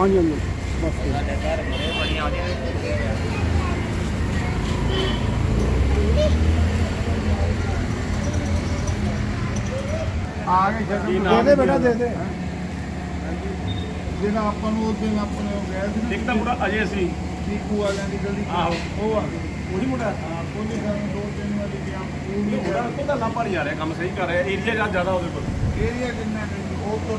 ਹਾਂਜੀ ਹਾਂਜੀ। ਆ ਗਏ ਦੇ ਦੇ ਬੇਟਾ ਦੇ ਦੇ। ਜਿਹੜਾ ਆਪਾਂ ਨੂੰ ਉਸ ਦਿਨ ਆਪਣੇ ਹੋ ਗਿਆ ਸੀ ਇੱਕ ਤਾਂ ਮੁੰਡਾ ਅਜੇ ਸੀ। ਟੀਕੂ ਵਾਲਿਆਂ ਦੀ ਗਲੀ ਆਹੋ ਉਹ ਆ ਉਹੀ ਮੁੰਡਾ? ਹਾਂ ਪੁਲਿਸ ਵਾਲੇ ਦੋ ਤਿੰਨ ਵਾਰੀ ਗਿਆ। ਇਹ ਮੁੰਡਾ ਉਹਦਾ ਲਾਪਾ ਨਹੀਂ ਆ ਰਿਹਾ ਕੰਮ ਸਹੀ ਕਰ ਰਿਹਾ ਏਰੀਆ ਜਾਂ ਜ਼ਿਆਦਾ ਉਹਦੇ ਕੋਲ। ਏਰੀਆ ਕਿੰਨਾ ਕੁ? ਉਹ ਤੋਂ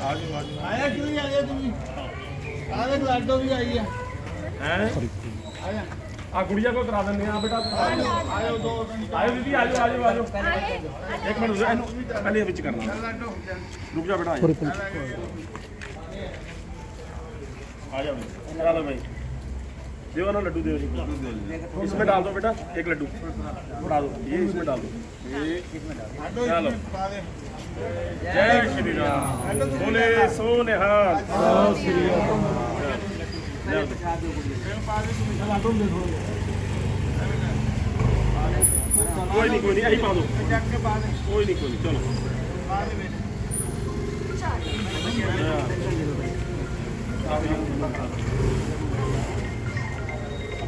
ਆਇਆ ਕਿਉਂ ਨਹੀਂ? ਆਇਆ ਤੁਸੀਂ? ਆ ਦੇਖ ਲਾਡੋ ਵੀ ਆਈ ਆ। ਹੈ? ਆਇਆ। ਆ ਗੁੜੀਆ ਕੋ ਕਰਾ ਦਿੰਦੇ ਆ ਬੇਟਾ ਆਇਓ ਦੋ ਆਇਓ ਦੀਦੀ ਆਜੋ ਆਜੋ ਆਜੋ ਇੱਕ ਮਿੰਟ ਇਹਨੂੰ ਪਹਿਲੇ ਵਿੱਚ ਕਰਨਾ। ਰੁਕ ਜਾ। ਬੇਟਾ ਆ ਜਾ ਬਈ ਕਰਾ ਲਓ ਬਈ। देवा ना लड्डू देव जी इसमें डाल दो बेटा एक लड्डू डाल दो ये इसमें डाल दो चलो जय श्री राम बोले सो निहाल कोई नहीं कोई नहीं यही पा दो कोई नहीं कोई नहीं चलो ਪਾ ਦੇ ਵਿੱਚ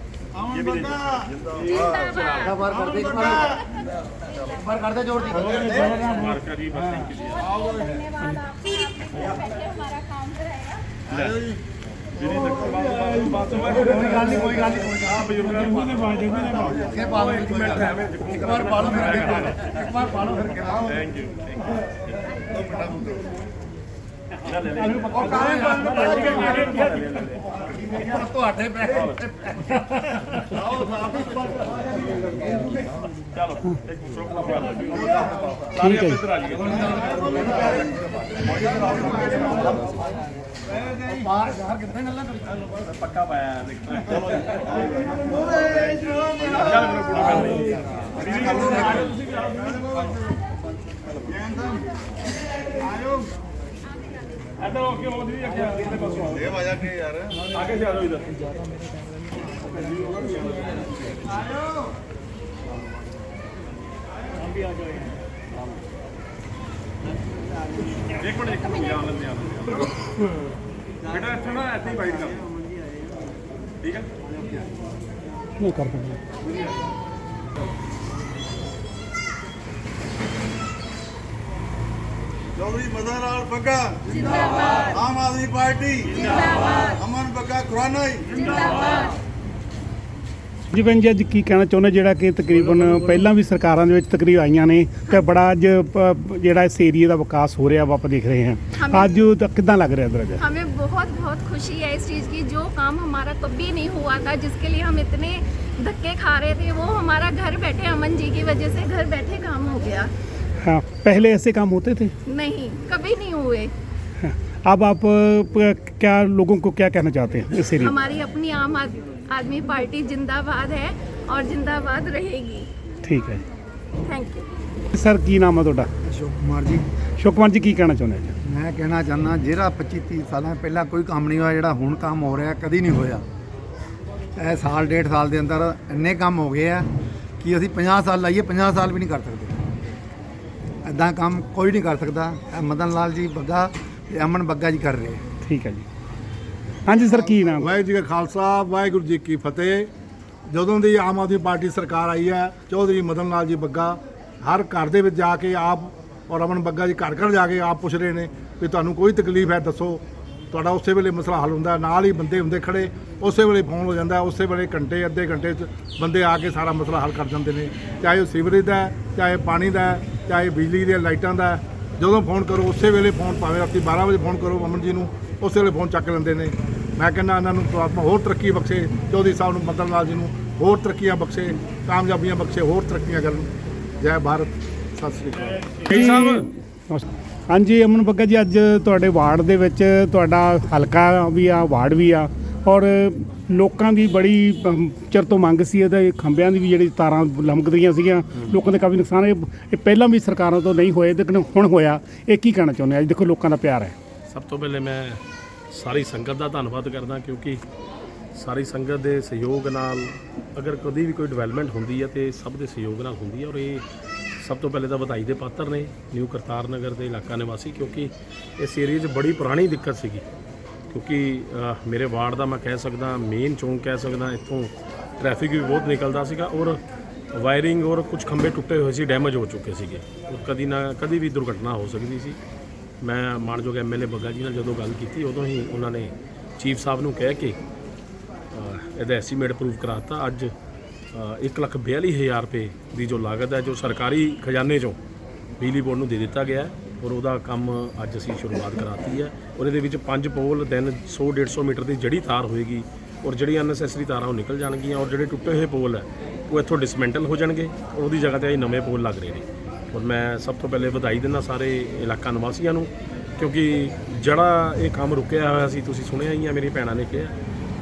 ਅਮਨ ਬੰਗਾ ਜਿੰਦਾਬਾਦ ਬਾਰ ਕਰਦੇ ਇੱਕ ਵਾਰ ਬਾਰ ਕਰਦੇ ਜੋਰ ਦੀ। ਮਾਰਕਾ ਜੀ ਬਸ ਥੈਂਕ ਯੂ ਧੰਨਵਾਦ ਆਪ ਬੈਠੇ ਹਮਾਰਾ ਕੰਮ ਕਰਾਏਗਾ ਜਿਹੜੀ ਬਾਤ ਕੋਈ ਗੱਲ ਨਹੀਂ ਕੋਈ ਗੱਲ ਨਹੀਂ ਆ ਬਜ਼ੁਰਗਾਂ ਨੂੰ ਦੇ ਬਾਜ ਦੇ ਬਾਜ ਕੇ ਪਾਓ ਇੱਕ ਮਿੰਟ ਐਵੇਂ ਇੱਕ ਵਾਰ ਪਾ ਲਓ ਫਿਰ ਇੱਕ ਵਾਰ ਪਾ ਲਓ ਫਿਰ ਕਿਹਾ ਥੈਂਕ ਯੂ ਥੈਂਕ ਯੂ ਲੋ ਬਟਾ ਬੁੱਧੋ ਲੈ ਲੈ ਲੈ। ਉਹ ਕਾਹੇ ਗੱਲ ਨੂੰ ਬਾਜ ਕੇ ਕਿਹਾ ਸਾਫ਼ ਚਲੋ ਇੱਕ ਸ਼ੁਕ ਨਾ ਪਿਆ ਸਾਰੇ ਆਪਣੇ ਇੱਧਰ ਆ ਜਾਈਏ। ਬਾਹਰ ਬਾਹਰ ਕਿੱਥੇ ਗੱਲਾਂ ਕਰੀ? ਪੱਕਾ ਪਾਇਆ ਦੇਖ ਚਲੋ ਚੱਲ ਮੈਨੂੰ ਪੂਰਾ ਕਰ ਲਈ ਦੀਦੀ ਆ ਜਾਓ ਤੁਸੀਂ ਵੀ ਆਓ। ਇੱਧਰ ਹੋ ਕੇ ਉਹ ਦੀ ਅੱਗੇ ਆਲੇ ਪਾਸੋਂ ਆਓ ਇਹ ਵਾਜਾ ਕੇ ਯਾਰ? ਆਗੇ ਜਾ ਲੋ ਇਧਰ ਆਇਓ ਆਮ ਵੀ ਆ ਜਾਓ ਇੱਕ ਮਿੰਟ ਇੱਕ ਮਿੰਟ ਆ ਲੈਂਦੇ ਆ। ਬੇਟਾ ਇੱਥੇ ਨਾ ਇੱਥੇ ਹੀ ਬਾਈਟ ਕਰ। ਠੀਕ ਹੈ ਨਹੀਂ ਕਰ ਦਿੰਦੇ ਚੌਧਰੀ ਮਦਨ ਲਾਲ ਬੱਗਾ ਜਿੰਦਾਬਾਦ ਆਮ ਆਦਮੀ ਪਾਰਟੀ ਜਿੰਦਾਬਾਦ ਅਮਨ ਬੱਗਾ ਖੁਰਾਨਾ ਜੀ ਜੀ ਭੈਣ ਜੀ ਅੱਜ ਕੀ ਕਹਿਣਾ ਚਾਹੁੰਦੇ ਜਿਹੜਾ ਕਿ ਤਕਰੀਬਨ ਪਹਿਲਾਂ ਵੀ ਸਰਕਾਰਾਂ ਦੇ ਵਿੱਚ ਤਕਰੀਬ ਆਈਆਂ ਨੇ ਤੇ ਬੜਾ ਅੱਜ ਪ- ਜਿਹੜਾ ਇਸ ਏਰੀਆ ਦਾ ਵਿਕਾਸ ਹੋ ਰਿਹਾ ਵਾ ਆਪਾਂ ਦੇਖ ਰਹੇ ਹਾਂ ਹਮੇं- ਅੱਜ ਤਾਂ ਕਿੱਦਾਂ ਲੱਗ ਰਿਹਾ ਇਧਰ ਅੱਜ हमें बहुत बहुत खुशी है इस चीज़ की जो काम हमारा कभी नहीं हुआ था जिसके लिए हम इतने धक्के खा रहे थे वो हमारा घर बैठे अमन जी की वजह से घर बैठे काम हो गया हाँ पहले ऐसे काम होते थे नहीं कभी नहीं हुए हाँ, अब आप प- क्या लोगों को क्या कहना चाहते हैं इस एरिया हमारी अपनी आम आद- आदमी पार्टी जिंदाबाद है और जिंदाबाद रहेगी ਠੀਕ ਹੈ ਜੀ थैंक यू ਸਰ ਕੀ ਨਾਮ ਹੈ ਤੁਹਾਡਾ ਅਸ਼ੋਕ ਕੁਮਾਰ ਜੀ ਸ਼ੁਕਮਨ ਜੀ ਕੀ ਕਹਿਣਾ ਚਾਹੁੰਦੇ ਜੀ ਮੈਂ ਕਹਿਣਾ ਚਾਹੁੰਦਾ ਜਿਹੜਾ 25 30 ਸਾਲਾਂ ਪਹਿਲਾਂ ਕੋਈ ਕੰਮ ਨਹੀਂ ਹੋਇਆ ਜਿਹੜਾ ਹੁਣ ਕੰਮ ਹੋ ਰਿਹਾ ਕਦੀ ਨਹੀਂ ਹੋਇਆ ਇਹ ਸਾਲ ਡੇਢ ਸਾਲ ਦੇ ਅੰਦਰ ਇੰਨੇ ਕੰਮ ਹੋ ਗਏ ਆ ਕਿ ਅਸੀਂ 50 ਸਾਲ ਲਾਈਏ 50 ਸਾਲ ਵੀ ਨਹੀਂ ਕਰ ਸਕਦੇ ਐਦਾਂ ਕੰਮ ਕੋਈ ਨਹੀਂ ਕਰ ਸਕਦਾ। ਇਹ ਮਦਨ ਲਾਲ ਜੀ ਬੱਗਾ ਤੇ ਅਮਨ ਬੱਗਾ ਜੀ ਕਰ ਰਹੇ ਆ। ਠੀਕ ਹੈ ਜੀ। ਹਾਂਜੀ ਸਰ ਕੀ ਨਾਮ? ਵਾਹਿਗੁਰੂ ਜੀ ਕਾ ਖਾਲਸਾ ਵਾਹਿਗੁਰੂ ਜੀ ਕੀ ਫਤਿਹ। ਜਦੋਂ ਦੀ ਆਮ ਆਦਮੀ ਪਾਰਟੀ ਸਰਕਾਰ ਆਈ ਹੈ ਚੌਧਰੀ ਮਦਨ ਲਾਲ ਜੀ ਬੱਗਾ ਹਰ ਘਰ ਦੇ ਵਿੱਚ ਜਾ ਕੇ ਆਪ ਔਰ ਅਮਨ ਬੱਗਾ ਜੀ ਘਰ ਘਰ ਜਾ ਕੇ ਆਪ ਪੁੱਛ ਰਹੇ ਨੇ ਵੀ ਤੁਹਾਨੂੰ ਕੋਈ ਤਕਲੀਫ ਹੈ ਦੱਸੋ। ਤੁਹਾਡਾ ਉਸੇ ਵੇਲੇ ਮਸਲਾ ਹੱਲ ਹੁੰਦਾ ਹੈ। ਨਾਲ ਹੀ ਬੰਦੇ ਹੁੰਦੇ ਖੜੇ ਉਸੇ ਵੇਲੇ ਫੋਨ ਹੋ ਜਾਂਦਾ ਹੈ, ਉਸੇ ਵੇਲੇ ਘੰਟੇ ਅੱਧੇ ਘੰਟੇ 'ਚ ਬੰਦੇ ਆ ਕੇ ਸਾਰਾ ਮਸਲਾ ਹੱਲ ਕਰ ਜਾਂਦੇ ਨੇ। ਚਾਹੇ ਉਹ ਸੀਵਰੇਜ ਦਾ ਹੈ, ਚਾਹੇ ਪਾਣੀ ਦਾ ਹੈ, ਚਾਹੇ ਬਿਜਲੀ ਦੀਆਂ ਲਾਈਟਾਂ ਦਾ। ਜਦੋਂ ਫੋਨ ਕਰੋ ਉਸੇ ਵੇਲੇ ਫੋਨ ਭਾਵੇਂ ਰਾਤੀ 12 ਵਜੇ ਫੋਨ ਕਰੋ ਅਮਨ ਜੀ ਨੂੰ ਉਸੇ ਵੇਲੇ ਫੋਨ ਚੱਕ ਲੈਂਦੇ ਨੇ। ਮੈਂ ਕਹਿੰਦਾ ਇਹਨਾਂ ਨੂੰ ਪ੍ਰਮਾਤਮਾ ਹੋਰ ਤਰੱਕੀ ਬਖਸ਼ੇ ਚੌਧਰੀ ਸਾਹਿਬ ਨੂੰ ਮਦਨ ਲਾਲ ਜੀ ਨੂੰ ਹੋਰ ਤਰੱਕੀਆਂ ਬਖਸ਼ੇ ਕਾਮਯਾਬੀਆਂ ਬਖਸ਼ੇ ਹੋਰ ਤਰੱਕੀਆਂ ਕਰਨ। ਜੈ ਭਾਰਤ ਸਤਿ ਸ੍ਰੀ ਅਕਾਲ। ਹਾਂਜੀ ਅਮਨ ਬੱਗਾ ਜੀ ਅੱਜ ਤੁਹਾਡੇ ਵਾਰਡ ਦੇ ਵਿੱਚ ਤੁਹਾਡਾ ਹਲਕਾ ਵੀ ਆ ਵਾਰਡ ਵੀ ਆ ਔਰ ਲੋਕਾਂ ਦੀ ਬੜੀ ਅਮ, ਚਿਰ ਤੋਂ ਮੰਗ ਸੀ ਇਹਦੇ ਖੰਭਿਆਂ ਦੀ ਵੀ ਜਿਹੜੀ ਤਾਰਾਂ ਲਮਕਦੀਆਂ ਸੀਗੀਆਂ ਲੋਕਾਂ ਦੇ ਕਾਫੀ ਨੁਕਸਾਨ ਇਹ ਇਹ ਪਹਿਲਾਂ ਵੀ ਸਰਕਾਰਾਂ ਤੋਂ ਨਹੀਂ ਹੋਏ ਲੇਕਿਨ ਹੁਣ ਹੋਇਆ। ਇਹ ਕੀ ਕਹਿਣਾ ਚਾਹੁੰਦੇ ਆ? ਅੱਜ ਦੇਖੋ ਲੋਕਾਂ ਦਾ ਪਿਆਰ ਹੈ। ਸਭ ਤੋਂ ਪਹਿਲੇ ਮੈਂ ਸਾਰੀ ਸੰਗਤ ਦਾ ਧੰਨਵਾਦ ਕਰਦਾ ਕਿਉਂਕਿ ਸਾਰੀ ਸੰਗਤ ਦੇ ਸਹਿਯੋਗ ਨਾਲ ਅਗਰ ਕਦੀ ਵੀ ਕੋਈ ਡਿਵੈਲਪਮੈਂਟ ਹੁੰਦੀ ਹੈ ਤੇ ਸਭ ਦੇ ਸਹਿਯੋਗ ਨਾਲ ਹੁੰਦੀ ਹੈ ਔਰ ਇਹ ਸਭ ਤੋਂ ਪਹਿਲੇ ਤਾਂ ਵਧਾਈ ਦੇ ਪਾਤਰ ਨੇ ਨਿਊ ਕਰਤਾਰ ਨਗਰ ਦੇ ਇਲਾਕਾ ਨਿਵਾਸੀ ਕਿਉਂਕਿ ਇਸ ਏਰੀਏ 'ਚ ਬੜੀ ਪੁਰਾਣੀ ਦਿੱਕਤ ਸੀਗੀ। ਕਿਉਂਕਿ ਮੇਰੇ ਵਾਰਡ ਦਾ ਮੈਂ ਕਹਿ ਸਕਦਾ ਮੇਨ ਚੌਂਕ ਕਹਿ ਸਕਦਾ, ਇੱਥੋਂ ਟ੍ਰੈਫਿਕ ਵੀ ਬਹੁਤ ਨਿਕਲਦਾ ਸੀਗਾ ਔਰ ਵਾਇਰਿੰਗ ਔਰ ਕੁਝ ਖੰਭੇ ਟੁੱਟੇ ਹੋਏ ਸੀ ਡੈਮੇਜ ਹੋ ਚੁੱਕੇ ਸੀਗੇ। ਔਰ ਕਦੀ ਨਾ, ਕਦੀ ਵੀ ਦੁਰਘਟਨਾ ਹੋ ਸਕਦੀ ਸੀ। ਮੈਂ ਮਾਨਯੋਗ ਐਮਐਲਏ ਬੱਗਾ ਜੀ ਨਾਲ ਜਦੋਂ ਗੱਲ ਕੀਤੀ, ਉਦੋਂ ਹੀ ਉਹਨਾਂ ਨੇ ਚੀਫ ਸਾਹਿਬ ਨੂੰ ਕਹਿ ਕੇ ਇਹਦਾ ਐਸਟੀਮੇਟ ਅਪਰੂਵ ਕਰਾਤਾ। ਅੱਜ ਇੱਕ ਲੱਖ ਬਿਆਲੀ ਹਜ਼ਾਰ ਰੁਪਏ ਦੀ ਜੋ ਲਾਗਤ ਹੈ, ਜੋ ਸਰਕਾਰੀ ਖਜ਼ਾਨੇ ਚੋਂ ਬਿਜਲੀ ਬੋਰਡ ਨੂੰ ਦੇ ਦਿੱਤਾ ਗਿਆ ਹੈ। ਔਰ ਉਹਦਾ ਕੰਮ ਅੱਜ ਅਸੀਂ ਸ਼ੁਰੂਆਤ ਕਰਾਤੀ ਹੈ ਔਰ ਇਹਦੇ ਵਿੱਚ ਪੰਜ ਪੋਲ ਦਿਨ 100 150 ਮੀਟਰ ਦੀ ਜੜੀ ਤਾਰ ਹੋਏਗੀ ਔਰ ਜਿਹੜੀ ਅਨਨੈਸੈਸਰੀ ਤਾਰਾਂ ਉਹ ਨਿਕਲ ਜਾਣਗੀਆਂ ਔਰ ਜਿਹੜੇ ਟੁੱਟੇ ਹੋਏ ਪੋਲ ਹੈ, ਉਹ ਇੱਥੋਂ ਡਿਸਮੈਂਟਲ ਹੋ ਜਾਣਗੇ ਔਰ ਉਹਦੀ ਜਗ੍ਹਾ ਤੇ ਅਸੀਂ ਨਵੇਂ ਪੋਲ ਲੱਗ ਰਹੇ ਨੇ। ਔਰ ਮੈਂ ਸਭ ਤੋਂ ਪਹਿਲੇ ਵਧਾਈ ਦਿੰਦਾ ਸਾਰੇ ਇਲਾਕਾ ਨਿਵਾਸੀਆਂ ਨੂੰ ਕਿਉਂਕਿ ਜਿਹੜਾ ਇਹ ਕੰਮ ਰੁਕਿਆ ਹੋਇਆ ਸੀ, ਤੁਸੀਂ ਸੁਣਿਆ ਹੀ ਆ, ਮੇਰੀ ਭੈਣਾਂ ਨੇ ਕਿਹਾ।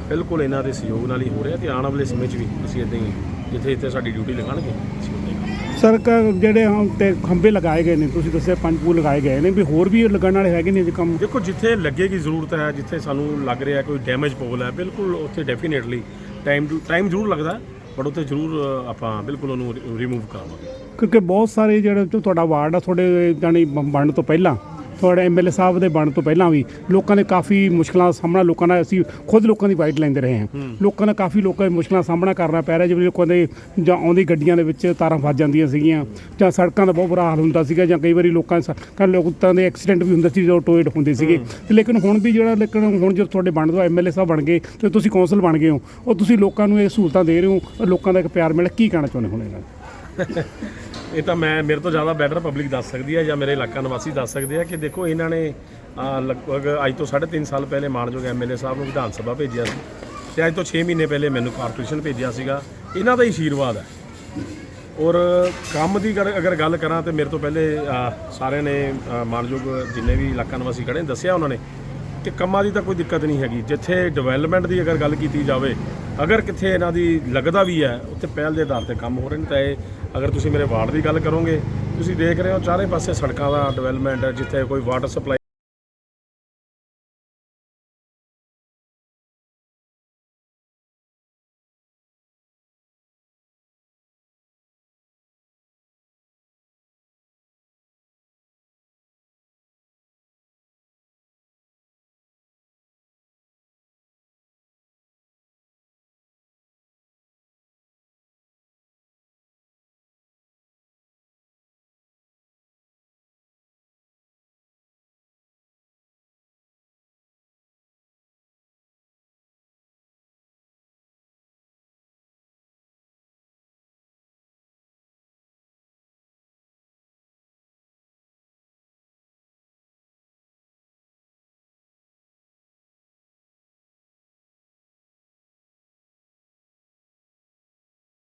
ਬਿਲਕੁਲ ਇਹਨਾਂ ਦੇ ਸਹਿਯੋਗ ਨਾਲ ਹੀ ਹੋ ਰਿਹਾ ਤੇ ਆਉਣ ਵਾਲੇ ਸਮੇਂ 'ਚ ਵੀ ਅਸੀਂ ਇਦਾਂ ਹੀ ਜਿੱਥੇ ਜਿੱਥੇ ਸਾਡੀ ਡਿਊਟੀ ਲਗਾਣਗੇ ਸਰ ਜਿਹੜੇ ਹੁਣ ਤੇ ਖੰਭੇ ਲਗਾਏ ਗਏ ਨੇ ਤੁਸੀਂ ਦੱਸਿਆ ਪੰਜ ਪੂਲ ਲਗਾਏ ਗਏ ਨੇ ਵੀ ਹੋਰ ਵੀ ਲੱਗਣ ਵਾਲੇ ਹੈਗੇ ਨੇ ਜੇ ਕੰਮ? ਦੇਖੋ ਜਿੱਥੇ ਲੱਗੇਗੀ ਜ਼ਰੂਰਤ ਹੈ ਜਿੱਥੇ ਸਾਨੂੰ ਲੱਗ ਰਿਹਾ ਕੋਈ ਡੈਮੇਜ ਪੋਲ ਹੈ ਬਿਲਕੁਲ ਉੱਥੇ ਡੈਫੀਨੇਟਲੀ ਟਾਈਮ ਟਾਈਮ ਜ਼ਰੂਰ ਲੱਗਦਾ ਬਟ ਉੱਥੇ ਜ਼ਰੂਰ ਆਪਾਂ ਬਿਲਕੁਲ ਉਹਨੂੰ ਰਿਮੂਵ ਕਰਾਵਾਂਗੇ। ਕਿਉਂਕਿ ਬਹੁਤ ਸਾਰੇ ਜਿਹੜੇ ਤੁਹਾਡਾ ਵਾਰਡ ਆ ਤੁਹਾਡੇ ਜਾਨੀ ਬ- ਬਣਨ ਤੋਂ ਪਹਿਲਾਂ ਤੁਹਾਡੇ ਐਮਐਲਏ ਸਾਹਿਬ ਦੇ ਬਣਨ ਤੋਂ ਪਹਿਲਾਂ ਵੀ ਲੋਕਾਂ ਨੇ ਕਾਫੀ ਮੁਸ਼ਕਲਾਂ ਦਾ ਸਾਹਮਣਾ ਲੋਕਾਂ ਨਾਲ ਅਸੀਂ ਖੁਦ ਲੋਕਾਂ ਦੀ ਵਾਈਟ ਲੈਂਦੇ ਰਹੇ ਹਾਂ। ਲੋਕਾਂ ਨੇ ਕਾਫੀ ਲੋਕਾਂ ਦੀ ਮੁਸ਼ਕਲਾਂ ਦਾ ਸਾਹਮਣਾ ਕਰਨਾ ਪੈ ਰਿਹਾ ਜਿਵੇਂ ਲੋਕਾਂ ਦੇ ਜਾਂ ਆਉਂਦੀ ਗੱਡੀਆਂ ਦੇ ਵਿੱਚ ਤਾਰਾਂ ਫਸ ਜਾਂਦੀਆਂ ਸੀਗੀਆਂ ਜਾਂ ਸੜਕਾਂ ਦਾ ਬਹੁਤ ਬੁਰਾ ਹਾਲ ਹੁੰਦਾ ਸੀਗਾ ਜਾਂ ਕਈ ਵਾਰੀ ਲੋਕਾਂ ਦੇ ਲੋਕਾਂ ਦੇ ਐਕਸੀਡੈਂਟ ਵੀ ਹੁੰਦੇ ਸੀ ਜਦੋਂ ਟੋਇਡ ਹੁੰਦੇ ਸੀਗੇ। ਤੇ ਲੇਕਿਨ ਹੁਣ ਵੀ ਜਿਹੜਾ ਲੇਕਿਨ ਹੁਣ ਜਦੋਂ ਤੁਹਾਡੇ ਬਣਨ ਤੋਂ ਐਮਐਲਏ ਸਾਹਿਬ ਬਣ ਗਏ ਤੇ ਤੁਸੀਂ ਕੌਂਸਲ ਬਣ ਗਏ ਹੋ ਉਹ ਤੁਸੀਂ ਲੋਕਾਂ ਨੂੰ ਇਹ ਸਹੂਲਤਾਂ ਦੇ ਰਹੇ ਹੋ ਲੋਕਾਂ ਦਾ ਇੱਕ ਪਿਆਰ ਮਿਲਿਆ ਕੀ ਕਹਿਣਾ ਚਾਹੁੰਦੇ ਹੁਣ ਇਹਨਾਂ ਇਹ ਤਾਂ ਮੈਂ ਮੇਰੇ ਤੋਂ ਜ਼ਿਆਦਾ ਬੈਟਰ ਪਬਲਿਕ ਦੱਸ ਸਕਦੀ ਹੈ ਜਾਂ ਮੇਰੇ ਇਲਾਕਾ ਨਿਵਾਸੀ ਦੱਸ ਸਕਦੇ ਆ ਕਿ ਦੇਖੋ ਇਹਨਾਂ ਨੇ ਲਗਭਗ ਅੱਜ ਤੋਂ 3.5 ਸਾਲ ਪਹਿਲੇ ਮਾਨਯੋਗ ਐਮਐਲਏ ਸਾਹਿਬ ਨੂੰ ਵਿਧਾਨ ਸਭਾ ਭੇਜਿਆ ਸੀ ਤੇ ਅੱਜ ਤੋਂ 6 ਮਹੀਨੇ ਪਹਿਲੇ ਮੈਨੂੰ ਕਾਰਪੋਰੇਸ਼ਨ ਭੇਜਿਆ ਸੀਗਾ। ਇਹਨਾਂ ਦਾ ਹੀ ਆਸ਼ੀਰਵਾਦ ਹੈ। ਔਰ ਕੰਮ ਦੀ ਗੱਲ- ਅਗਰ ਗੱਲ ਕਰਾਂ ਤੇ ਮੇਰੇ ਤੋਂ ਪਹਿਲੇ ਸਾਰਿਆਂ ਨੇ ਅ, ਮਾਨਯੋਗ ਜਿੰਨੇ ਵੀ ਇਲਾਕਾ ਨਿਵਾਸੀ ਖੜੇ ਨੇ ਦੱਸਿਆ ਉਹਨਾਂ ਨੇ ਕਿ ਕੰਮਾਂ ਦੀ ਤਾਂ ਕੋਈ ਦਿੱਕਤ ਨਹੀਂ ਹੈਗੀ। ਜਿੱਥੇ ਡਿਵੈਲਪਮੈਂਟ ਦੀ ਅਗਰ ਗੱਲ ਕੀਤੀ ਜਾਵੇ ਅਗਰ ਕਿੱਥੇ ਇਹਨਾਂ ਦੀ ਲੱਗਦਾ ਵੀ ਹੈ ਉੱਥੇ ਪਹਿਲ ਦੇ ਆਧਾਰ ਤੇ ਕੰਮ ਹੋ ਰਹੇ ਨੇ। ਤਾਂ ਇਹ ਅਗਰ ਤੁਸੀਂ ਮੇਰੇ ਵਾਰਡ ਦੀ ਗੱਲ ਕਰੋਗੇ, ਤੁਸੀਂ ਦੇਖ ਰਹੇ ਹੋ ਚਾਰੇ ਪਾਸੇ ਸੜਕਾਂ ਦਾ ਡਿਵੈਲਪਮੈਂਟ ਹੈ, ਜਿੱਥੇ ਕੋਈ ਵਾਟਰ ਸਪਲਾਈ